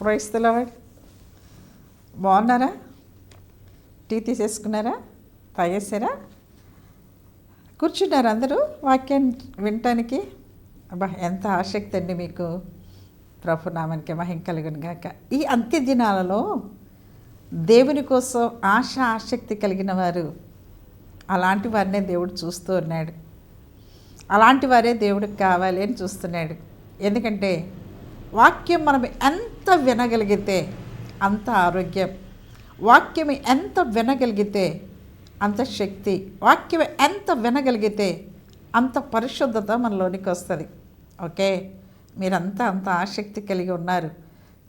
ప్రైస్తలో బాగున్నారా? టీ తీసేసుకున్నారా? తాగేసారా? కూర్చున్నారు అందరూ వాక్యం వినటానికి. అబ్బా ఎంత ఆసక్తి అండి మీకు. ప్రభు నామానికి మహిం కలుగును గాక. ఈ అంత్య దినాలలో దేవుని కోసం ఆశ ఆసక్తి కలిగిన వారు అలాంటి వారినే దేవుడు చూస్తూ ఉన్నాడు. అలాంటి వారే దేవుడికి కావాలి అని చూస్తున్నాడు. ఎందుకంటే వాక్యం మనం ఎంత వినగలిగితే అంత ఆరోగ్యం. వాక్యం ఎంత వినగలిగితే అంత శక్తి. వాక్యం ఎంత వినగలిగితే అంత పరిశుద్ధత మనలోనికి వస్తుంది. ఓకే? మీరంతా అంత ఆసక్తి కలిగి ఉన్నారు.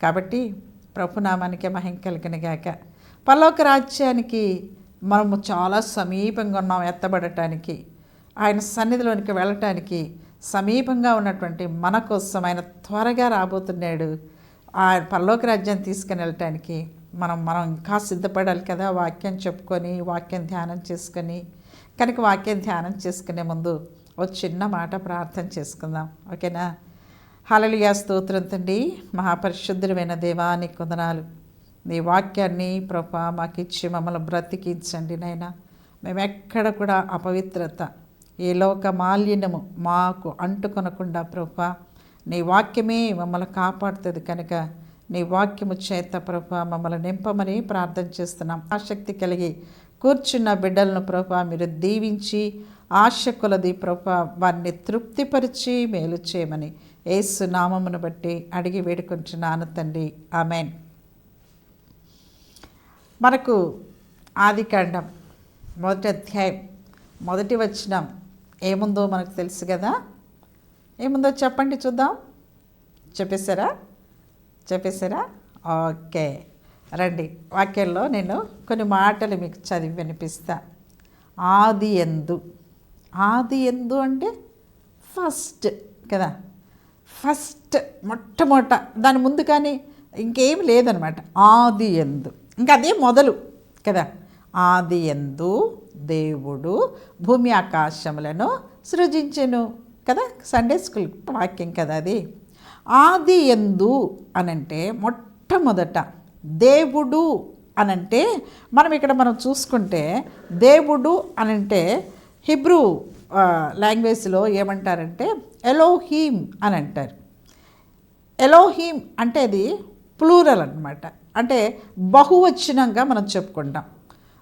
కాబట్టి ప్రభునామానికి మహిం కలిగిన గాక. పలోక రాజ్యానికి మనము చాలా సమీపంగా ఉన్నాం ఎత్తబడటానికి. ఆయన సన్నిధిలోనికి వెళ్ళటానికి సమీపంగా ఉన్నటువంటి మన కోసం ఆయన త్వరగా రాబోతున్నాడు. ఆ పరలోక రాజ్యాన్ని తీసుకుని వెళ్ళటానికి మనం మనం ఇంకా సిద్ధపడాలి కదా. వాక్యం చెప్పుకొని వాక్యం ధ్యానం చేసుకొని కనుక వాక్యం ధ్యానం చేసుకునే ముందు ఒక చిన్న మాట ప్రార్థన చేసుకుందాం. ఓకేనా? హలలియా స్తోత్రం తండి మహాపరిశుద్ధుడమైన దేవాని కుందనాలు నీ వాక్యాన్ని ప్రభా మాకిచ్చి మమ్మల్ని బ్రతికించండి నైనా మేము ఎక్కడ కూడా అపవిత్రత ఏ లోక మాలిన్యము మాకు అంటుకొనకుండా ప్రభా నీ వాక్యమే మమ్మల్ని కాపాడుతుంది కనుక నీ వాక్యము చేత ప్రభా మమ్మల్ని నింపమని ప్రార్థన చేస్తున్నాం. ఆసక్తి కలిగి కూర్చున్న బిడ్డలను ప్రభా మీరు దీవించి ఆశ కొలది ప్రభా వారిని తృప్తిపరిచి మేలు చేయమని ఏసు నామమును బట్టి అడిగి వేడుకుంటున్నాను తండ్రి. ఆమెన్. మనకు ఆదికాండం మొదటి అధ్యాయం మొదటి వచనం ఏముందో మనకు తెలుసు కదా? ఏముందో చెప్పండి చూద్దాం. చెప్పేశారా? చెప్పేశారా? ఓకే. రండి. వాక్యంలో నేను కొన్ని మాటలు మీకు చదివి వినిపిస్తా. ఆది ఎందు. ఆది ఎందు అంటే ఫస్ట్ కదా? ఫస్ట్ మొట్టమొదట దాని ముందు కానీ ఇంకేం లేదనమాట. ఆది ఎందు. ఇంకా అదే మొదలు కదా? ఆది ఎందు దేవుడు భూమి ఆకాశములను సృజించెను కదా? సండే స్కూల్ వాక్యం కదా అది? ఆది ఎందు అనంటే మొట్టమొదట దేవుడు అనంటే మనం ఇక్కడ మనం చూసుకుంటే దేవుడు అనంటే హిబ్రూ లాంగ్వేజ్లో ఏమంటారంటే ఎలోహీమ్ అని అంటారు. ఎలోహీమ్ అంటే అది ప్లూరల్ అనమాట అంటే బహువచనంగా మనం చెప్పుకుంటాం.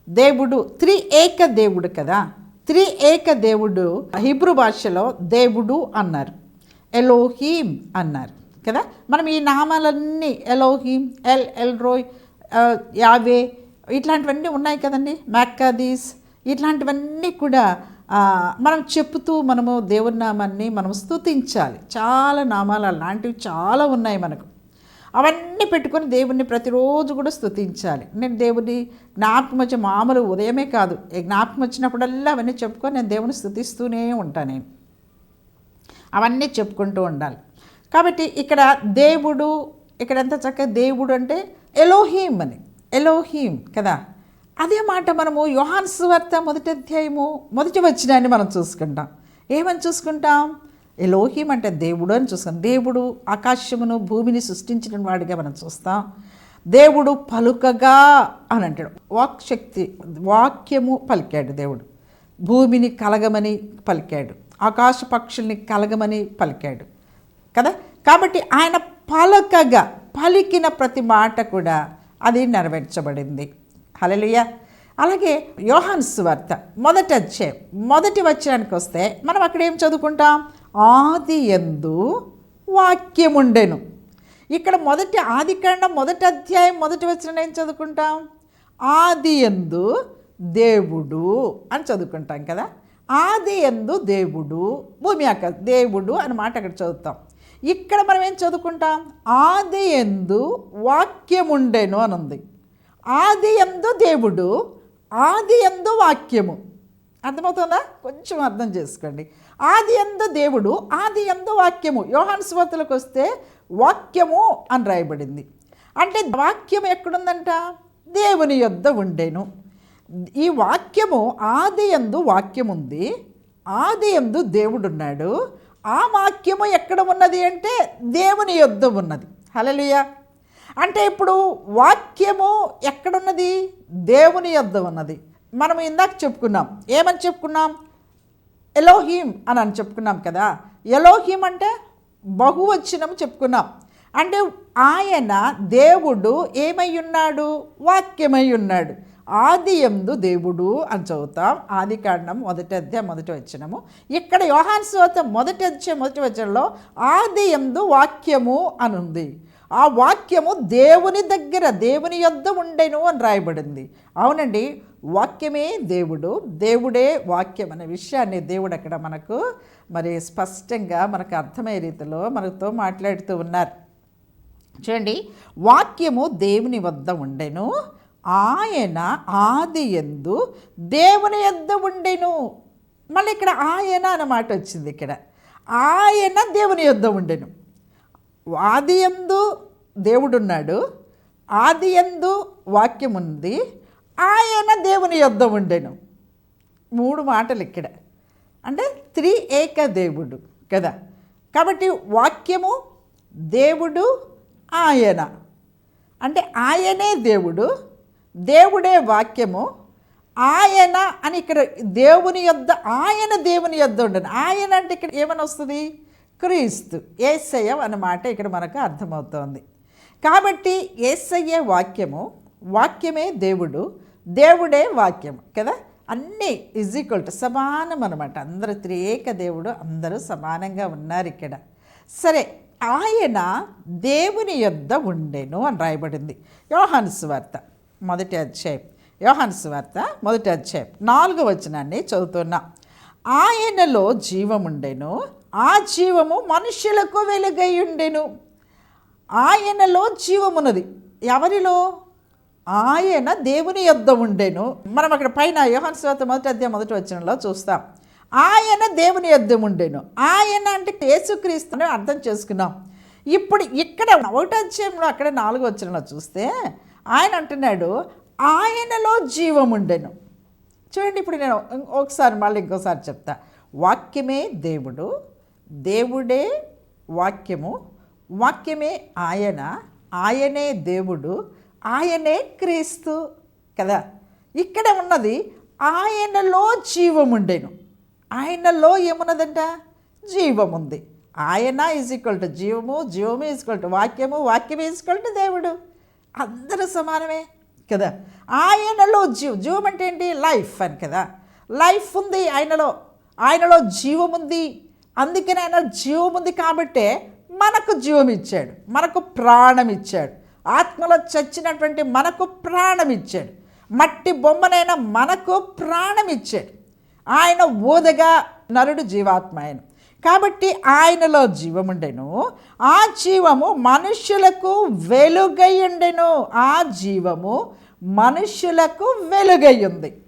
దేవుడు త్రి ఏక దేవుడు కదా? త్రి ఏక దేవుడు హిబ్రూ భాషలో దేవుడు అన్నారు ఎలోహీమ్ అన్నారు కదా? మనం ఈ నామాలన్నీ ఎలోహీమ్ ఎల్ ఎల్ రోయ్ యావే ఇట్లాంటివన్నీ ఉన్నాయి కదండి? మ్యాక్కదీస్ ఇట్లాంటివన్నీ కూడా మనం చెప్తూ మనము దేవుని నామాన్ని మనం స్తుతించాలి. చాలా నామాలు అలాంటివి చాలా ఉన్నాయి మనకు. అవన్నీ పెట్టుకొని దేవుణ్ణి ప్రతిరోజు కూడా స్థుతించాలి నేను దేవుని జ్ఞాపకం వచ్చే మామూలు ఉదయమే కాదు. ఏ జ్ఞాపకం వచ్చినప్పుడల్లా అవన్నీ చెప్పుకొని నేను దేవుని స్థుతిస్తూనే ఉంటాను నేను. అవన్నీ చెప్పుకుంటూ ఉండాలి. కాబట్టి ఇక్కడ దేవుడు ఇక్కడ ఎంత చక్కగా దేవుడు అంటే ఎలోహీమ్ అని. ఎలోహీమ్ కదా? అదే మాట మనము యోహాన్స్ వార్త మొదటి అధ్యాయము మొదటి వచ్చినాన్ని మనం చూసుకుంటాం. ఏమని చూసుకుంటాం? ఎలోహీం అంటే దేవుడు అని చూస్తాం. దేవుడు ఆకాశమును భూమిని సృష్టించిన వాడిగా మనం చూస్తాం. దేవుడు పలుకగా అని అంటాడు. వాక్ శక్తి వాక్యము పలికాడు దేవుడు. భూమిని కలగమని పలికాడు. ఆకాశ పక్షుల్ని కలగమని పలికాడు. కదా? కాబట్టి ఆయన పలకగా పలికిన ప్రతి మాట కూడా అది నెరవేర్చబడింది. హలలుయ అలాగే యోహాన్స్ వార్త మొదటి అధ్యాయం మొదటి వచ్చడానికి వస్తే మనం అక్కడ ఏం చదువుకుంటాం? ఆది ఎందు వాక్యముండెను. ఇక్కడ మొదటి ఆది ఆదికాండం మొదటి అధ్యాయం మొదటి వచ్చిన ఏం చదువుకుంటాం? ఆది ఎందు దేవుడు అని చదువుకుంటాం కదా. ఆది ఎందు దేవుడు భూమి ఆకాశ దేవుడు అని మాట అక్కడ చదువుతాం. ఇక్కడ మనం ఏం చదువుకుంటాం? ఆది ఎందు వాక్యముండెను అని ఉంది ఆది ఎందు దేవుడు ఆది ఎందు వాక్యము. అర్థమవుతుందా? కొంచెం అర్థం చేసుకోండి. ఆది ఎందు దేవుడు ఆది ఎందు వాక్యము. యోహాన్ స్వార్తలకు వస్తే వాక్యము అని రాయబడింది. అంటే వాక్యం ఎక్కడుందంట? దేవుని యొద్ద ఉండేను. ఈ వాక్యము ఆది ఎందు వాక్యం ఉంది ఆది ఎందు దేవుడున్నాడు. ఆ వాక్యము ఎక్కడ ఉన్నది అంటే దేవుని యొద్ద ఉన్నది. హలలుయ అంటే ఇప్పుడు వాక్యము ఎక్కడున్నది? దేవుని యొద్ద ఉన్నది. మనం ఇందాక చెప్పుకున్నాం. ఏమని చెప్పుకున్నాం? ఎలోహీం అని అని చెప్పుకున్నాం కదా. ఎలోహీం అంటే బహువచనం చెప్పుకున్నాం. అంటే ఆయన దేవుడు ఏమై ఉన్నాడు? వాక్యమై ఉన్నాడు. ఆది ఎందు దేవుడు అని చదువుతాం. ఆది కాండం మొదటి అధ్యాయం మొదటి వచ్చినము ఇక్కడ యోహాన్ స్వాత మొదటి అధ్యాయం మొదటి వచనంలో ఆది ఎందు వాక్యము అని ఉంది. ఆ వాక్యము దేవుని దగ్గర దేవుని యొద్ద ఉండెను అని రాయబడింది. అవునండి వాక్యమే దేవుడు దేవుడే వాక్యం అనే విషయాన్ని దేవుడు అక్కడ మనకు మరి స్పష్టంగా మనకు అర్థమయ్యే రీతిలో మనతో మాట్లాడుతూ ఉన్నారు. చూడండి వాక్యము దేవుని వద్ద ఉండెను ఆయన ఆది ఎందు దేవుని యొద్ద ఉండెను. మళ్ళీ ఇక్కడ ఆయన అన్నమాట వచ్చింది ఇక్కడ. ఆయన దేవుని యొద్ద ఉండెను. ఆది ఎందు దేవుడున్నాడు ఆది ఎందు వాక్యం ఉంది ఆయన దేవుని యొద్ద ఉండెను. మూడు మాటలు ఇక్కడ. అంటే త్రి ఏక దేవుడు కదా. కాబట్టి వాక్యము దేవుడు ఆయన. అంటే ఆయనే దేవుడు దేవుడే వాక్యము ఆయన అని ఇక్కడ దేవుని యొద్ద ఆయన దేవుని యొద్ద ఉండను. ఆయన అంటే ఇక్కడ ఏమని వస్తుంది క్రీస్తు ఏసయ్య అన్నమాట ఇక్కడ మనకు అర్థమవుతోంది. కాబట్టి ఏసయ్య వాక్యము వాక్యమే దేవుడు దేవుడే వాక్యము కదా? అన్నీ ఈజ్ ఈక్వల్ టు సమానం అనమాట అందరూ త్రియేక దేవుడు అందరూ సమానంగా ఉన్నారు ఇక్కడ. సరే ఆయన దేవుని యొద్ద ఉండెను అని రాయబడింది. యోహాను సువార్త మొదటి అధ్యాయం. యోహాను సువార్త మొదటి అధ్యాయం. నాలుగో వచనాన్ని చదువుతున్నా. ఆయనలో జీవముండెను ఆ జీవము మనుషులకు వెలుగయ్యుండెను ఆయనలో జీవమున్నది. ఎవరిలో? ఆయన దేవుని యొద్ద ఉండెను. మనం అక్కడ పైన యోహాన్ స్వాత మొదటి అధ్యాయం మొదటి వచనంలో చూస్తాం. ఆయన దేవుని యొద్ద ఉండెను. ఆయన అంటే యేసుక్రీస్తుని అర్థం చేసుకున్నాం. ఇప్పుడు ఇక్కడ ఒకటి అధ్యాయంలో అక్కడ నాలుగు వచనంలో చూస్తే ఆయన అంటున్నాడు ఆయనలో జీవం ఉండెను. చూడండి ఇప్పుడు నేను ఒకసారి మళ్ళీ ఇంకోసారి చెప్తా. వాక్యమే దేవుడు దేవుడే వాక్యము. వాక్యమే ఆయన. ఆయనే దేవుడు. ఆయనే క్రీస్తు కదా. ఇక్కడ ఉన్నది ఆయనలో జీవముండెను ఆయనలో ఏమున్నదంట? జీవముంది. ఆయన ఈజ్ ఈక్వల్ టు జీవము జీవము ఈజ్ ఈక్వల్ టు వాక్యము వాక్యం ఈజ్ ఈక్వల్ టు దేవుడు. అందరూ సమానమే కదా. ఆయనలో జీవ జీవం అంటే ఏంటి? లైఫ్ అని కదా. లైఫ్ ఉంది ఆయనలో. ఆయనలో జీవం ఉంది అందుకని ఆయన జీవం ఉంది కాబట్టే మనకు జీవం ఇచ్చాడు. మనకు ప్రాణం ఇచ్చాడు. ఆత్మలో చచ్చినటువంటి మనకు ప్రాణం ఇచ్చాడు. మట్టి బొమ్మనైనా మనకు ప్రాణం ఇచ్చాడు. ఆయన ఊదగా నరుడు జీవాత్మ ఆయన. కాబట్టి ఆయనలో జీవముండెను ఆ జీవము మనుష్యులకు వెలుగై ఉండెను. ఆ జీవము మనుష్యులకు వెలుగై ఉంది.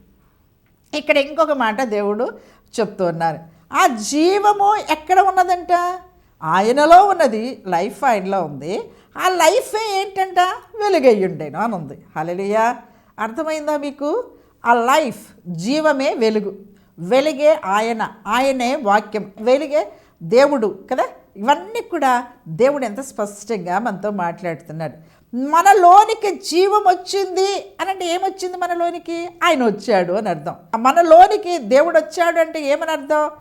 ఇక్కడ ఇంకొక మాట దేవుడు చెప్తున్నారు ఆ జీవము ఎక్కడ ఉన్నదంట? ఆయనలో ఉన్నది లైఫ్ ఆయనలో ఉంది. ఆ లైఫ్ ఏంటంట? వెలుగయ్యుండేను అని ఉంది హలలియా అర్థమైందా మీకు? ఆ లైఫ్ జీవమే వెలుగు. వెలుగే ఆయన ఆయనే వాక్యం. వెలుగే దేవుడు కదా? ఇవన్నీ కూడా దేవుడు ఎంత స్పష్టంగా మనతో మాట్లాడుతున్నాడు. మనలోనికి జీవం వచ్చింది అని అంటే ఏమొచ్చింది మనలోనికి? ఆయన వచ్చాడు అని అర్థం. మనలోనికి దేవుడు వచ్చాడు అంటే ఏమని అర్థం?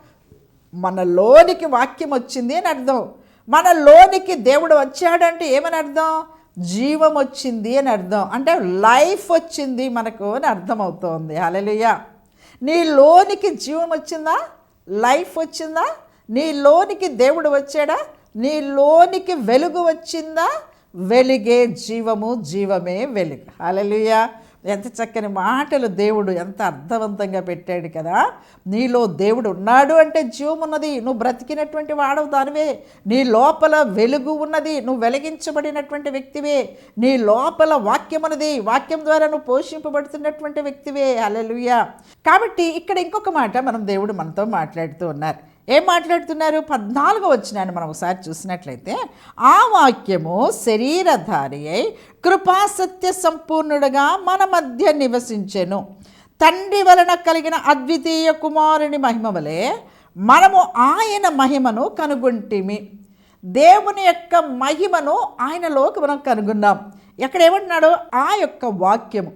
మనలోనికి వాక్యం వచ్చింది అని అర్థం. మనలోనికి దేవుడు వచ్చాడంటే ఏమని అర్థం? జీవం వచ్చింది అని అర్థం. అంటే లైఫ్ వచ్చింది మనకు అని అర్థమవుతోంది. హలలుయ నీ లోనికి జీవం వచ్చిందా? లైఫ్ వచ్చిందా? నీ లోనికి దేవుడు వచ్చాడా? నీ లోనికి వెలుగు వచ్చిందా? వెలిగే జీవము జీవమే వెలుగు. హలలుయా ఎంత చక్కని మాటలు దేవుడు ఎంత అర్థవంతంగా పెట్టాడు కదా. నీలో దేవుడు ఉన్నాడు అంటే జీవం ఉన్నది. నువ్వు బ్రతికినటువంటి వాడవు దానివే. నీ లోపల వెలుగు ఉన్నది. నువ్వు వెలిగించబడినటువంటి వ్యక్తివే. నీ లోపల వాక్యం ఉన్నది. వాక్యం ద్వారా నువ్వు పోషింపబడుతున్నటువంటి వ్యక్తివే. అలెలుయా కాబట్టి ఇక్కడ ఇంకొక మాట మనం దేవుడు మనతో మాట్లాడుతూ ఉన్నారు. ఏం మాట్లాడుతున్నారు? పద్నాలుగు వచ్చినాన్ని మనం ఒకసారి చూసినట్లయితే ఆ వాక్యము శరీరధారి అయి కృపాసత్య సంపూర్ణుడుగా మన మధ్య నివసించెను. తండ్రి వలన కలిగిన అద్వితీయ కుమారుని మహిమ వలె మనము ఆయన మహిమను కనుగొంటిమి. దేవుని యొక్క మహిమను ఆయనలోకి మనం కనుగొన్నాం. ఎక్కడ ఏమంటున్నాడు? ఆ యొక్క వాక్యము.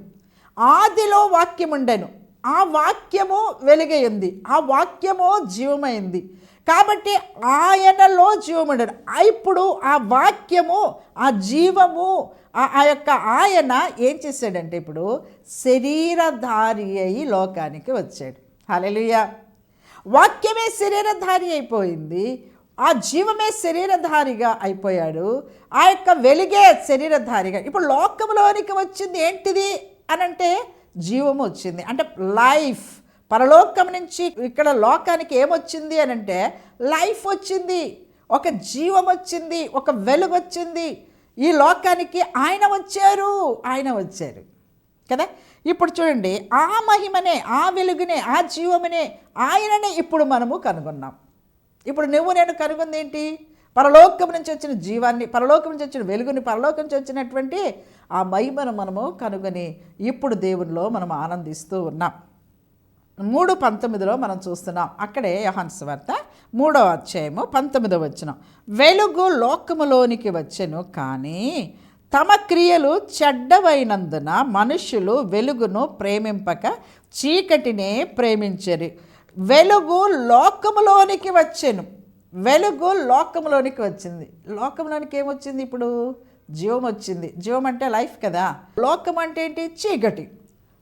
ఆదిలో వాక్యం ఉండెను ఆ వాక్యము వెలుగైంది. ఆ వాక్యము జీవమైంది. కాబట్టి ఆయనలో జీవముండను ఇప్పుడు ఆ వాక్యము ఆ జీవము ఆ ఆ యొక్క ఆయన ఏం చేశాడంటే ఇప్పుడు శరీరధారి అయి లోకానికి వచ్చాడు. హల్లెలూయా. వాక్యమే శరీరధారి అయిపోయింది. ఆ జీవమే శరీరధారిగా అయిపోయాడు. ఆ యొక్క వెలిగే శరీరధారిగా. ఇప్పుడు లోకంలోనికి వచ్చింది ఏంటిది అనంటే జీవము వచ్చింది. అంటే లైఫ్ పరలోకం నుంచి ఇక్కడ లోకానికి ఏమొచ్చింది అని అంటే లైఫ్ వచ్చింది ఒక జీవం వచ్చింది ఒక వెలుగు వచ్చింది. ఈ లోకానికి ఆయన వచ్చారు ఆయన వచ్చారు. కదా? ఇప్పుడు చూడండి ఆ మహిమనే ఆ వెలుగునే ఆ జీవమునే ఆయననే ఇప్పుడు మనము కనుగొన్నాం. ఇప్పుడు నువ్వు నేను కనుగొంది ఏంటి? పరలోకం నుంచి వచ్చిన జీవాన్ని పరలోకం నుంచి వచ్చిన వెలుగుని పరలోకం నుంచి వచ్చినటువంటి ఆ మహిమను మనము కనుగొని ఇప్పుడు దేవునిలో మనం ఆనందిస్తూ ఉన్నాం. మూడు పంతొమ్మిదిలో మనం చూస్తున్నాం. అక్కడే యహాన్స్ వార్త మూడవ అధ్యాయము పంతొమ్మిదవ వచ్చిన వెలుగు లోకములోనికి వచ్చెను కానీ తమ క్రియలు చెడ్డవైనందున మనుషులు వెలుగును ప్రేమింపక చీకటినే ప్రేమించరు. వెలుగు లోకములోనికి వచ్చెను. వెలుగు లోకంలోనికి వచ్చింది. లోకంలోనికి ఏమొచ్చింది ఇప్పుడు? జీవం వచ్చింది జీవం అంటే లైఫ్ కదా. లోకం అంటే ఏంటి చీకటి.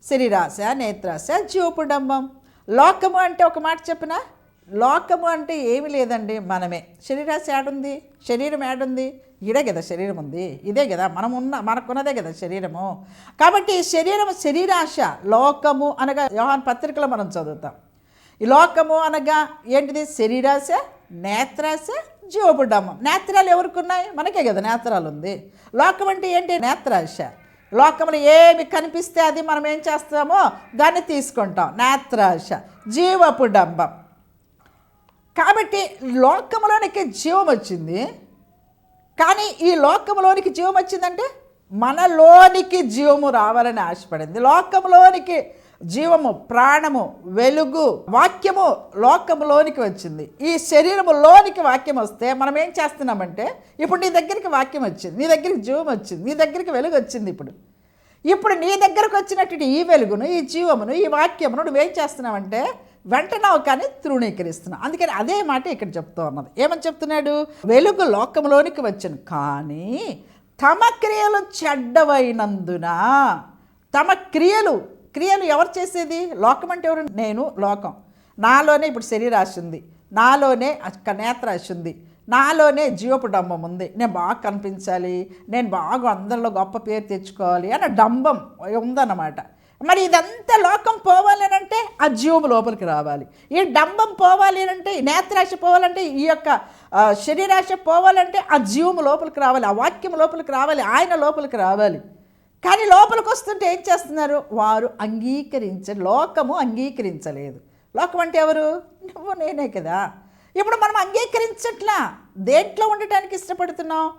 శరీరాశ నేత్రాశ జీవపుడంబం. లోకము అంటే ఒక మాట చెప్పిన? లోకము అంటే ఏమి లేదండి మనమే. శరీరాశ ఏడుంది? శరీరం ఏడుంది? ఇడే కదా శరీరం ఉంది ఇదే కదా. మనం ఉన్న మనకున్నదే కదా శరీరము. కాబట్టి శరీరం శరీరాశ లోకము అనగా యోహాన్ పత్రికలో మనం చదువుతాం. ఈ లోకము అనగా ఏంటిది? శరీరాశ నేత్రాశ జీవపుడమ్మం నేత్రాలు ఎవరికి ఉన్నాయి మనకే కదా నేత్రాలు ఉంది లోకం అంటే ఏంటి? నేత్రాశ. లోకంలో ఏమి కనిపిస్తే అది మనం ఏం చేస్తామో దాన్ని తీసుకుంటాం. నేత్రాశ జీవపుడంబం కాబట్టి లోకంలోనికి జీవం వచ్చింది. కానీ ఈ లోకంలోనికి జీవం వచ్చిందంటే మనలోనికి జీవము రావాలని ఆశపడింది. లోకంలోనికి జీవము ప్రాణము వెలుగు వాక్యము లోకములోనికి వచ్చింది. ఈ శరీరములోనికి వాక్యం వస్తే మనం ఏం చేస్తున్నామంటే ఇప్పుడు నీ దగ్గరికి వాక్యం వచ్చింది నీ దగ్గరికి జీవం వచ్చింది నీ దగ్గరికి వెలుగు వచ్చింది ఇప్పుడు. ఇప్పుడు నీ దగ్గరకు వచ్చినట్టు ఈ వెలుగును ఈ జీవమును ఈ వాక్యమును నువ్వేం చేస్తున్నావంటే వెంటనావు కానీ తృణీకరిస్తున్నావు అందుకని అదే మాట ఇక్కడ చెప్తూ ఉన్నది. ఏమని చెప్తున్నాడు? వెలుగు లోకంలోనికి వచ్చను. కానీ తమ క్రియలు చెడ్డవైనందున తమ క్రియలు క్రియలు ఎవరు చేసేది? లోకం అంటే ఎవరు? నేను లోకం. నాలోనే ఇప్పుడు శరీరాశి ఉంది. నాలోనే అక్క నేత్రాశి ఉంది. నాలోనే జీవపు డంబం ఉంది. నేను బాగా కనిపించాలి. నేను బాగా అందరిలో గొప్ప పేరు తెచ్చుకోవాలి అన్న డంబం ఉందన్నమాట. మరి ఇదంతా లోకం పోవాలి అంటే ఆ జీవం లోపలికి రావాలి. ఈ డంబం పోవాలి అని అంటే ఈ నేత్రాశ పోవాలంటే ఈ యొక్క శరీరాశి శరీరాశ పోవాలంటే ఆ జీవం లోపలికి రావాలి. ఆ వాక్యం లోపలికి రావాలి. ఆయన లోపలికి రావాలి. కానీ లోపలికి వస్తుంటే ఏం చేస్తున్నారు? వారు అంగీకరించ లోకము అంగీకరించలేదు. లోకం అంటే ఎవరు? నువ్వు నేనే కదా. ఇప్పుడు మనం అంగీకరించట్లా. దేంట్లో ఉండటానికి ఇష్టపడుతున్నాం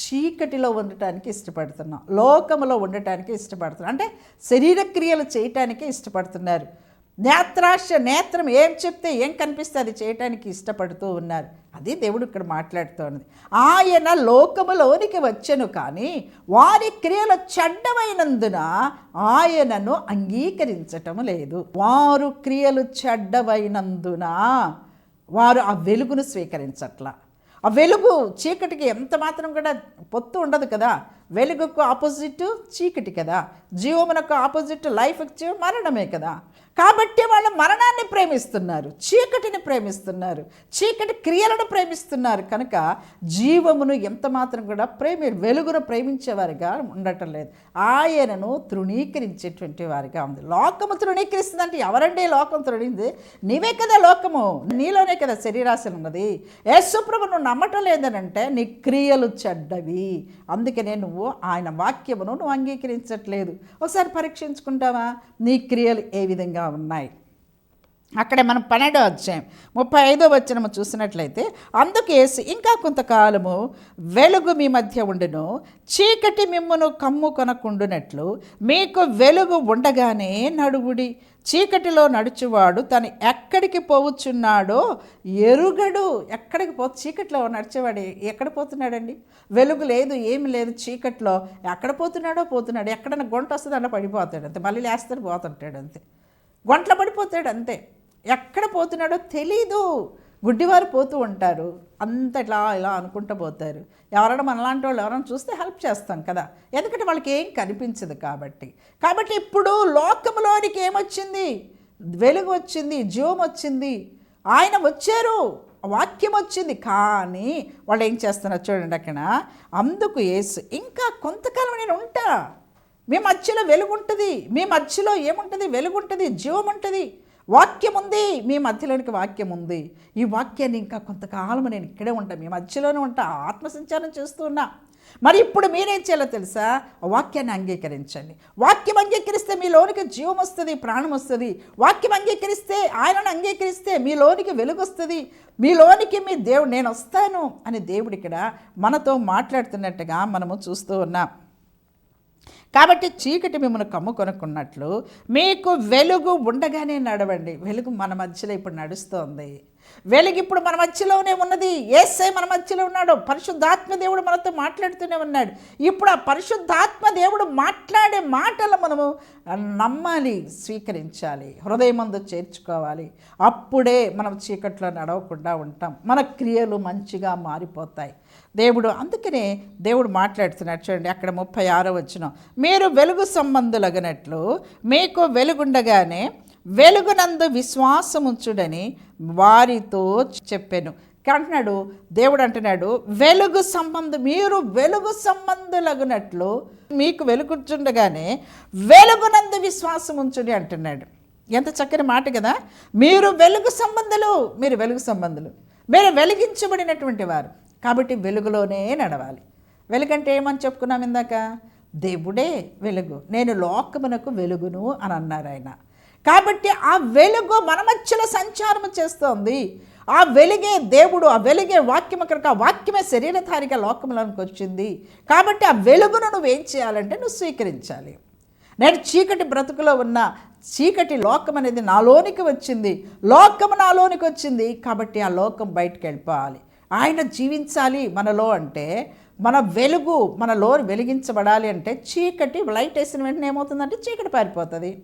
చీకటిలో ఉండటానికి ఇష్టపడుతున్నాం లోకములో ఉండటానికి ఇష్టపడుతున్నాం అంటే శరీర క్రియలు చేయటానికి ఇష్టపడుతున్నారు. నేత్రాశ నేత్రం ఏం చెప్తే ఏం కనిపిస్తే అది చేయటానికి ఇష్టపడుతూ ఉన్నారు. అది దేవుడు ఇక్కడ మాట్లాడుతోంది. ఆయన లోకములోనికి వచ్చెను కానీ వారి క్రియలు చెడ్డమైనందున ఆయనను అంగీకరించటము లేదు. వారు క్రియలు చెడ్డమైనందున వారు ఆ వెలుగును స్వీకరించట్లా. ఆ వెలుగు చీకటికి ఎంత మాత్రం కూడా పొత్తు ఉండదు కదా. వెలుగుకు ఆపోజిట్ చీకటి కదా. జీవమునకు ఆపోజిట్ లైఫ్ మరణమే కదా. కాబట్టి వాళ్ళు మరణాన్ని ప్రేమిస్తున్నారు చీకటిని ప్రేమిస్తున్నారు చీకటి క్రియలను ప్రేమిస్తున్నారు. కనుక జీవమును ఎంత మాత్రం కూడా ప్రేమి వెలుగును ప్రేమించేవారిగా ఉండటం లేదు. ఆయనను తృణీకరించేటువంటి వారిగా ఉంది. లోకము తృణీకరిస్తుందంటే ఎవరండి లోకం తృణింది? నీవే కదా లోకము నీలోనే కదా శరీరాశం ఉన్నది. యేసుప్రభు నువ్వు నమ్మటం లేదనంటే నీ క్రియలు చెడ్డవి. అందుకనే నువ్వు ఆయన వాక్యమును నువ్వు అంగీకరించట్లేదు. ఒకసారి పరీక్షించుకుంటావా? నీ క్రియలు ఏ విధంగా ఉన్నాయి. అక్కడే మనం పన్నెండో అధ్యాయం ముప్పై ఐదో వచనము చూసినట్లయితే అందుకే ఇంకా కొంతకాలము వెలుగు మీ మధ్య ఉండును చీకటి మిమ్మును కమ్ము కొనకుండునట్లు మీకు వెలుగు ఉండగానే నడువుడి. చీకటిలో నడుచువాడు తను ఎక్కడికి పోవచ్చున్నాడో ఎరుగడు. ఎక్కడికి పో చీకటిలో నడిచేవాడు ఎక్కడ పోతున్నాడండి? వెలుగు లేదు ఏమి లేదు చీకట్లో ఎక్కడ పోతున్నాడో పోతున్నాడు ఎక్కడైనా గుంట వస్తుంది అలా పడిపోతాడు అంతే మళ్ళీ లేస్తాడు పోతుంటాడు అంతే. గుంటలో పడిపోతాడు అంతే. ఎక్కడ పోతున్నాడో తెలీదు. గుడ్డివారు పోతూ ఉంటారు. అంత ఇట్లా ఇలా అనుకుంటూ పోతారు. ఎవరైనా మనలాంటి వాళ్ళు ఎవరైనా చూస్తే హెల్ప్ చేస్తాం కదా. ఎందుకంటే వాళ్ళకి ఏం కనిపించదు కాబట్టి. కాబట్టి ఇప్పుడు లోకంలోనికి ఏమొచ్చింది? వెలుగు వచ్చింది జీవం వచ్చింది. ఆయన వచ్చారు. వాక్యం వచ్చింది. కానీ వాళ్ళు ఏం చేస్తున్నారు చూడండి అక్కడ. అందుకు ఏసు ఇంకా కొంతకాలం నేను ఉంటా. మీ మధ్యలో వెలుగుంటుంది. మీ మధ్యలో ఏముంటుంది? వెలుగు ఉంటుంది జీవం ఉంటుంది వాక్యం ఉంది మీ మధ్యలోనికి వాక్యం ఉంది ఈ వాక్యాన్ని ఇంకా కొంతకాలం నేను ఇక్కడే ఉంటాను మీ మధ్యలోనే ఉంటా. ఆత్మసంచారం చేస్తూ ఉన్నా. మరి ఇప్పుడు మీరేం చేయాలో తెలుసా? వాక్యాన్ని అంగీకరించండి. వాక్యం అంగీకరిస్తే మీలోనికి జీవం వస్తుంది ప్రాణం వస్తుంది వాక్యం అంగీకరిస్తే ఆయనను అంగీకరిస్తే మీలోనికి వెలుగు వస్తుంది మీలోనికి మీ దేవుడు నేను వస్తాను అని దేవుడు ఇక్కడ మనతో మాట్లాడుతున్నట్టుగా మనము చూస్తూ ఉన్నాం. కాబట్టి చీకటి మిమ్మల్ని కమ్ముకొనుకున్నట్లు మీకు వెలుగు ఉండగానే నడవండి. వెలుగు మన మధ్యలో ఇప్పుడు నడుస్తోంది. వెలుగు ఇప్పుడు మన మధ్యలోనే ఉన్నది. ఏసై మన మధ్యలో ఉన్నాడు. పరిశుద్ధాత్మ దేవుడు మనతో మాట్లాడుతూనే ఉన్నాడు. ఇప్పుడు ఆ పరిశుద్ధాత్మ దేవుడు మాట్లాడే మాటలు మనము నమ్మాలి స్వీకరించాలి హృదయమందు చేర్చుకోవాలి. అప్పుడే మనం చీకట్లో నడవకుండా ఉంటాం. మన క్రియలు మంచిగా మారిపోతాయి. దేవుడు అందుకనే దేవుడు మాట్లాడుతున్నాడు చూడండి అక్కడ ముప్పై ఆరో వచ్చిన మీరు వెలుగు సంబంధులగినట్లు మీకు వెలుగుండగానే వెలుగునందు విశ్వాసముంచుడని వారితో చెప్పాను. అంటున్నాడు దేవుడు అంటున్నాడు వెలుగు సంబంధం మీరు వెలుగు సంబంధులగునట్లు మీకు వెలుగుచుండగానే వెలుగునందు విశ్వాసం ఉంచుడి అంటున్నాడు. ఎంత చక్కని మాట కదా. మీరు వెలుగు సంబంధులు మీరు వెలుగు సంబంధులు. మీరు వెలిగించబడినటువంటి వారు. కాబట్టి వెలుగులోనే నడవాలి. వెలుగంటే ఏమని చెప్పుకున్నాం ఇందాక? దేవుడే వెలుగు. నేను లోకమునకు వెలుగును అని అన్నారు ఆయన. కాబట్టి ఆ వెలుగు మన మధ్యలో సంచారం చేస్తోంది. ఆ వెలిగే దేవుడు ఆ వెలిగే వాక్యం కనుక ఆ వాక్యమే శరీరధారిగా లోకంలోనికి వచ్చింది. కాబట్టి ఆ వెలుగును నువ్వేం చేయాలంటే నువ్వు స్వీకరించాలి. నేను చీకటి బ్రతుకులో ఉన్న చీకటి లోకం అనేది నాలోనికి వచ్చింది. లోకము నాలోనికి వచ్చింది కాబట్టి ఆ లోకం బయటకు వెళ్ళిపోవాలి. ఆయన జీవించాలి మనలో అంటే మన వెలుగు మనలో వెలిగించబడాలి అంటే చీకటి లైట్ వేసిన వెంటనే ఏమవుతుందంటే చీకటి పారిపోతుంది.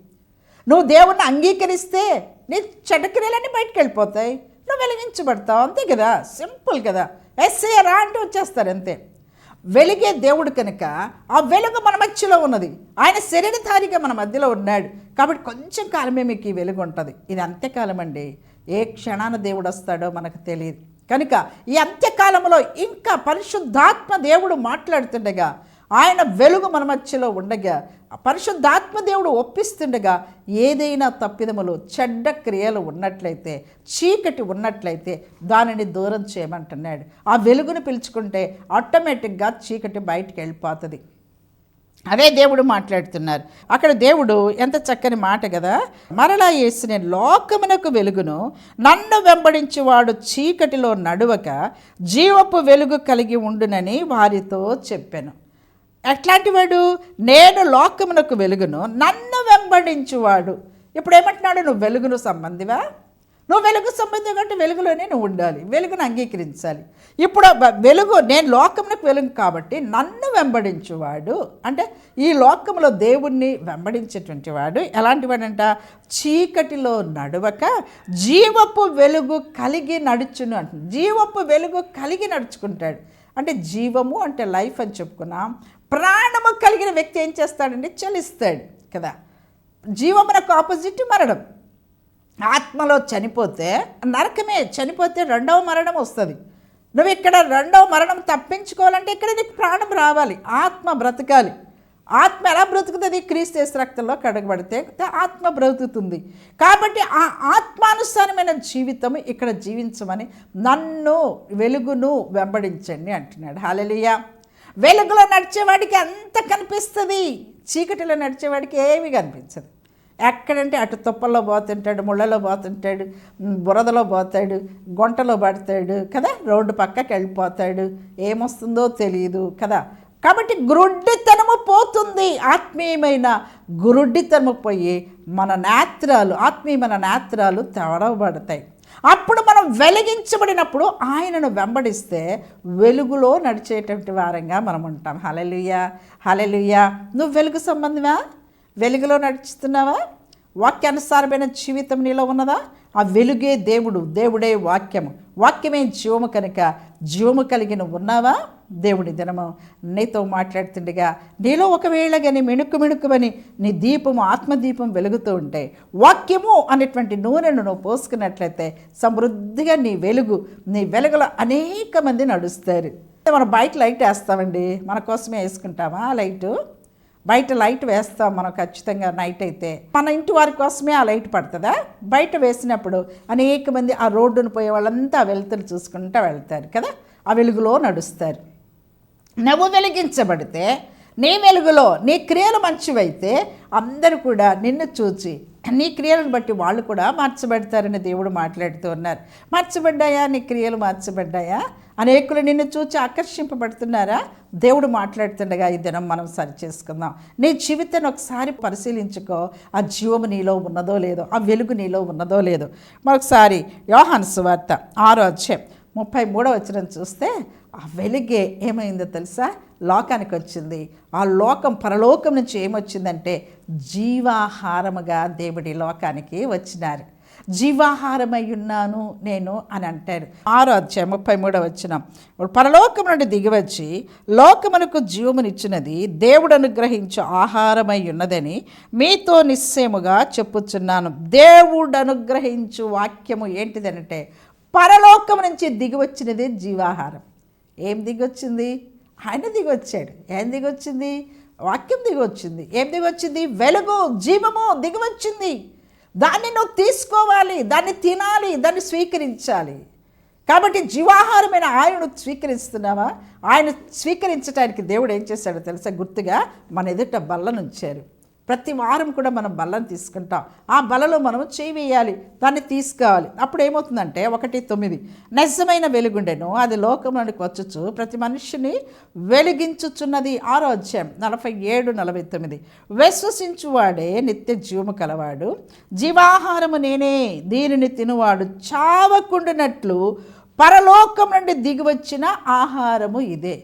నువ్వు దేవుణ్ణి అంగీకరిస్తే నీ చెడక్రియలన్నీ బయటకు వెళ్ళిపోతాయి. నువ్వు వెలిగించబడతావు అంతే కదా? సింపుల్ కదా? ఎస్ఏ రా అంటే వచ్చేస్తారు అంతే. వెలిగే దేవుడు కనుక ఆ వెలుగు మన మధ్యలో ఉన్నది. ఆయన శరీరధారిగా మన మధ్యలో ఉన్నాడు. కాబట్టి కొంచెం కాలమే మీకు ఈ వెలుగు ఉంటుంది. ఇది అంతేకాలం అండి ఏ క్షణాన దేవుడు వస్తాడో మనకు తెలియదు. కనుక ఈ అంత్యకాలంలో ఇంకా పరిశుద్ధాత్మ దేవుడు మాట్లాడుతుండగా ఆయన వెలుగు మన మధ్యలో ఉండగా పరిశుద్ధాత్మ దేవుడు ఒప్పిస్తుండగా ఏదైనా తప్పిదములు చెడ్డ క్రియలు ఉన్నట్లయితే చీకటి ఉన్నట్లయితే దానిని దూరం చేయమంటున్నాడు. ఆ వెలుగును పిలుచుకుంటే ఆటోమేటిక్గా చీకటి బయటికి వెళ్ళిపోతుంది. అదే దేవుడు మాట్లాడుతున్నారు. అక్కడ దేవుడు ఎంత చక్కని మాట కదా? మరలా వేసిన లోకమునకు వెలుగును నన్ను వెంబడించేవాడు చీకటిలో నడువక జీవపు వెలుగు కలిగి ఉండునని వారితో చెప్పాను. ఎట్లాంటి వాడు? నేను లోకమునకు వెలుగును నన్ను వెంబడించువాడు. ఇప్పుడు ఏమంటున్నాడు? నువ్వు వెలుగును సంబంధివా? నువ్వు వెలుగు సంబంధం కంటే వెలుగులోనే నువ్వు ఉండాలి. వెలుగును అంగీకరించాలి. ఇప్పుడు వెలుగు నేను లోకమునకు వెలుగు కాబట్టి నన్ను వెంబడించువాడు. అంటే ఈ లోకంలో దేవుణ్ణి వెంబడించేటువంటి వాడు. ఎలాంటి వాడంట చీకటిలో నడవక జీవపు వెలుగు కలిగి నడుచును అంటుంది జీవపు వెలుగు కలిగి నడుచుకుంటాడు. అంటే జీవము అంటే లైఫ్ అని చెప్పుకున్నాం. ప్రాణము కలిగిన వ్యక్తి ఏం చేస్తాడంటే చలిస్తాడు కదా. జీవమునకు ఆపోజిట్ మరణం. ఆత్మలో చనిపోతే నరకమే చనిపోతే రెండవ మరణం వస్తుంది. నువ్వు ఇక్కడ రెండవ మరణం తప్పించుకోవాలంటే ఇక్కడ నీకు ప్రాణం రావాలి ఆత్మ బ్రతకాలి. ఆత్మ ఎలా బ్రతుకుతుంది? క్రీస్తు రక్తంలో కడగబడితే ఆత్మ బ్రతుకుతుంది. కాబట్టి ఆ ఆత్మానుసారమైన జీవితం ఇక్కడ జీవించమని నన్ను వెలుగును వెంబడించండి అంటున్నాడు. హాలలియా వెలుగులో నడిచేవాడికి అంత కనిపిస్తుంది చీకటిలో నడిచేవాడికి ఏమీ కనిపించదు. ఎక్కడంటే అటు తుప్పల్లో పోతుంటాడు ముళ్ళలో పోతుంటాడు బురదలో పోతాడు గుంటలో పడతాడు కదా రోడ్డు పక్కకి వెళ్ళిపోతాడు. ఏమొస్తుందో తెలియదు కదా. కాబట్టి గ్రుడ్డితనము పోతుంది. ఆత్మీయమైన గురుడ్డితనము పోయి మన నేత్రాలు ఆత్మీయమైన నేత్రాలు తెరవబడతాయి. అప్పుడు మనం వెలిగించబడినప్పుడు ఆయనను వెంబడిస్తే వెలుగులో నడిచేటువంటి వారంగా మనం ఉంటాం. హలలుయ్య హలలుయ్య నువ్వు వెలుగు సంబంధమా వెలుగులో నడుస్తున్నావా వాక్యానుసారమైన జీవితం నీలో ఉన్నదా? ఆ వెలుగే దేవుడు దేవుడే వాక్యము. వాక్యమే జీవము కనుక జీవము కలిగిన ఉన్నావా? దేవుడి దినము. నీతో మాట్లాడుతుండగా నీలో ఒకవేళ కానీ మిణుకు మిణుకుమని నీ దీపము ఆత్మదీపం వెలుగుతూ ఉంటే వాక్యము అనేటువంటి నూనెను నువ్వు పోసుకున్నట్లయితే సమృద్ధిగా నీ వెలుగు నీ వెలుగులో అనేక మంది నడుస్తారు. మనం బయట లైట్ వేస్తామండి. మన కోసమే వేసుకుంటామా? ఆ లైటు? బయట లైట్ వేస్తాం మనం ఖచ్చితంగా నైట్ అయితే. మన ఇంటి వారి కోసమే ఆ లైట్ పడుతుందా? బయట వేసినప్పుడు అనేక మంది ఆ రోడ్డును పోయే వాళ్ళంతా ఆ వెలుతురు చూసుకుంటూ వెళ్తారు కదా? ఆ వెలుగులో నడుస్తారు. నువ్వు వెలిగించబడితే నీ వెలుగులో నీ క్రియలు మంచివైతే అందరూ కూడా నిన్ను చూచి నీ క్రియలను బట్టి వాళ్ళు కూడా మార్చబెడతారని దేవుడు మాట్లాడుతూ ఉన్నారు. మార్చబడ్డాయా? నీ క్రియలు మార్చబడ్డాయా? అనేకులు నిన్ను చూచి ఆకర్షింపబడుతున్నారా? దేవుడు మాట్లాడుతుండగా ఈ దినం మనం సరి చేసుకుందాం నీ జీవితాన్ని ఒకసారి పరిశీలించుకో. ఆ జీవము నీలో ఉన్నదో లేదో ఆ వెలుగు నీలో ఉన్నదో లేదో. మరొకసారి యోహాన్ సువార్త ఆరో అధ్యాయం ముప్పై మూడో వచ్చిన చూస్తే ఆ వెలుగే ఏమైందో తెలుసా? లోకానికి వచ్చింది. ఆ లోకం పరలోకం నుంచి ఏమొచ్చిందంటే జీవాహారముగా దేవుడి లోకానికి వచ్చినారు. జీవాహారమై ఉన్నాను నేను అని అంటారు. ఆరో అధ్యాయం ముప్పై మూడో వచ్చిన పరలోకం నుండి దిగివచ్చి లోకమునకు జీవమునిచ్చినది దేవుడు అనుగ్రహించు ఆహారమై ఉన్నదని మీతో నిశ్చయముగా చెప్పుచున్నాను. దేవుడు అనుగ్రహించు వాక్యము ఏంటిదనంటే పరలోకం నుంచి దిగివచ్చినది జీవాహారం. ఏం దిగొచ్చింది? ఆయన దిగొచ్చాడు. ఏం దిగొచ్చింది? వాక్యం దిగొచ్చింది. ఏం దిగొచ్చింది? వెలుగు జీవము దిగివచ్చింది దాన్ని నువ్వు తీసుకోవాలి దాన్ని తినాలి దాన్ని స్వీకరించాలి. కాబట్టి జీవాహారమైన ఆయనను స్వీకరిస్తున్నావా? ఆయన స్వీకరించడానికి దేవుడు ఏం చేశాడో తెలుసా? గుర్తుగా మన ఎదుట బల్లను ఉంచారు ప్రతి వారం కూడా మనం బల్లను తీసుకుంటాం. ఆ బలలో మనం చేయి వేయాలి దాన్ని తీసుకోవాలి. అప్పుడు ఏమవుతుందంటే ఒకటి తొమ్మిది. నిజమైన వెలుగుండెను అది లోకంలోనికి వచ్చుచు ప్రతి మనిషిని వెలిగించుచున్నది. ఆరో అధ్యాయం నలభై ఏడు నలభై తొమ్మిది. విశ్వసించువాడే నిత్య జీవము కలవాడు. జీవాహారము నేనే దీనిని తినువాడు. చావకుండునట్లు పరలోకం నుండి దిగివచ్చిన ఆహారము ఇదే.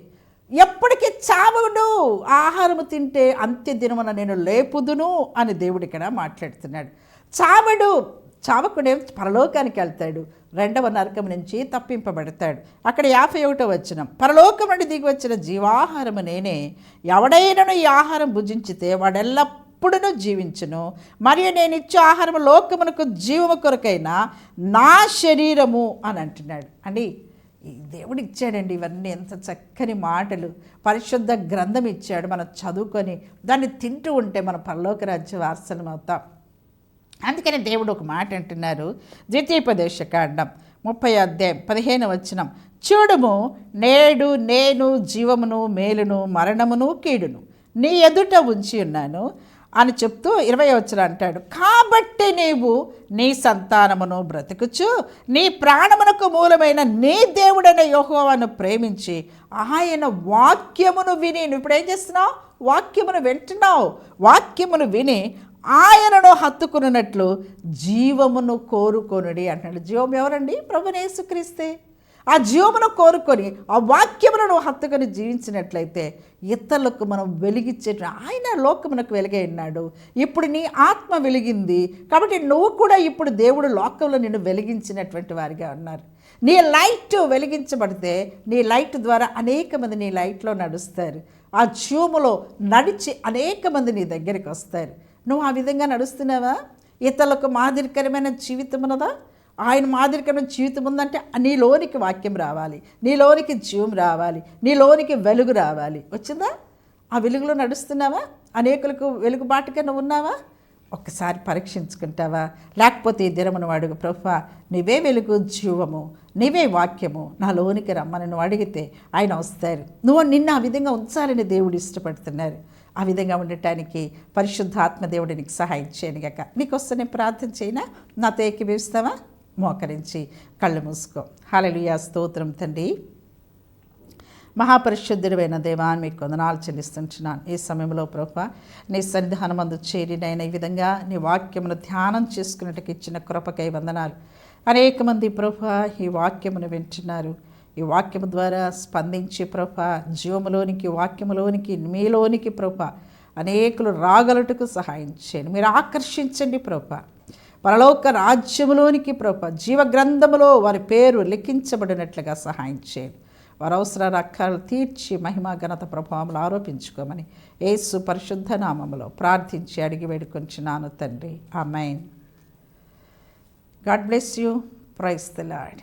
ఎప్పటికీ చావడు. ఆహారము తింటే అంత్య దినమున నేను లేపుదును అని దేవుడు ఇక్కడ మాట్లాడుతున్నాడు. చావడు. చావకుడే పరలోకానికి వెళ్తాడు. రెండవ నరకం నుంచి తప్పింపబడతాడు. అక్కడ యాభై ఒకటో వచ్చిన పరలోకం నుండి దిగి వచ్చిన జీవాహారము నేనే. ఎవడైనను ఈ ఆహారం భుజించితే వాడెల్లప్పుడూ జీవించును. మరియు నేను ఇచ్చే ఆహారము లోకమునకు జీవము కొరకైనా నా శరీరము అని అంటున్నాడు. అండి దేవుడు ఇచ్చాడండి ఇవన్నీ ఎంత చక్కని మాటలు. పరిశుద్ధ గ్రంథం ఇచ్చాడు మనం చదువుకొని దాన్ని తింటూ ఉంటే మన పరలోక రాజ్య వారసలం అవుతాం. అందుకని దేవుడు ఒక మాట అంటున్నారు. ద్వితీయోపదేశకాండం ముప్పై అధ్యాయం పదిహేను వచనం. చూడుము నేడు నేను జీవమును మేలును మరణమును కీడును. నీ ఎదుట ఉంచి ఉన్నాను. అని చెప్తూ ఇరవై వచ్చిన అంటాడు. కాబట్టి నీవు నీ సంతానమును బ్రతుకుచు నీ ప్రాణమునకు మూలమైన నీ దేవుడైన యోహోవాను ప్రేమించి ఆయన వాక్యమును విని నువ్వు ఇప్పుడు ఏం చేస్తున్నావు? వాక్యమును వింటున్నావు. వాక్యమును విని ఆయనను హత్తుకున్నట్లు జీవమును కోరుకొనుడి అంటున్నాడు. జీవం ఎవరండి? ప్రభునేసుక్రీస్తే ఆ జీవమును కోరుకొని ఆ వాక్యమును హత్తుకొని జీవించినట్లయితే ఇతరులకు మనం వెలిగించే ఆయన లోకమునకు వెలిగే ఉన్నాడు. ఇప్పుడు నీ ఆత్మ వెలిగింది. కాబట్టి నువ్వు కూడా ఇప్పుడు దేవుడు లోకంలో నిన్ను వెలిగించినటువంటి వారిగా ఉన్నారు. నీ లైట్ వెలిగించబడితే నీ లైట్ ద్వారా అనేక మంది నీ లైట్లో నడుస్తారు. ఆ జీవములో నడిచి అనేక మంది నీ దగ్గరికి వస్తారు. నువ్వు ఆ విధంగా నడుస్తున్నావా? ఇతరులకు మాదిరికరమైన జీవితం ఉన్నదా ఆయన మాదిరికమైన జీవితం ఉందంటే నీలోనికి వాక్యం రావాలి నీలోనికి జీవం రావాలి నీలోనికి వెలుగు రావాలి. వచ్చిందా? ఆ వెలుగులో నడుస్తున్నావా? అనేకులకు వెలుగుబాటుగా నువ్వు ఉన్నావా? ఒక్కసారి పరీక్షించుకుంటావా? లేకపోతే ఈ దినమును అడుగు ప్రభా నీవే వెలుగు జీవము నీవే వాక్యము నా లోనికి రమ్మని నువ్వు అడిగితే ఆయన వస్తారు. నువ్వు నిన్న ఆ విధంగా ఉంచాలని దేవుడు ఇష్టపడుతున్నారు. ఆ విధంగా ఉండటానికి పరిశుద్ధాత్మ దేవుడు నీకు సహాయం చేయను గక మీకు వస్తే నేను ప్రార్థన చేయనా? నాతో ఏకీభవిస్తావా మోకరించి కళ్ళు మూసుకో. హలలుయా స్తోత్రం తండ్రి. మహాపరిశుద్ధుడైన దేవాన్ని మీకు వందనాలు చెల్లిస్తుంటున్నాను. ఈ సమయంలో ప్రభ నీ సన్నిధానం అందు చేరినైన ఈ విధంగా నీ వాక్యమును ధ్యానం చేసుకున్నట్టుకు ఇచ్చిన కృపకై వందనాలు. అనేక మంది ప్రభా ఈ వాక్యమును వింటున్నారు. ఈ వాక్యము ద్వారా స్పందించి ప్రభ జీవములోనికి వాక్యములోనికి మీలోనికి ప్రభ అనేకులు రాగలటుకు సహాయం చేయండి. మీరు ఆకర్షించండి ప్రభ. పరలోక రాజ్యములోనికి ప్రభ జీవగ్రంథములో వారి పేరు లిఖించబడినట్లుగా సహాయం చేయండి. వారి అవసరాల అక్కలు తీర్చి మహిమ ఘనత ప్రభావములు ఆరోపించుకోమని ఏసు పరిశుద్ధ నామములో ప్రార్థించి అడిగి వేడుకొంచున్నాను తండ్రి. Amen God bless you. Praise the Lord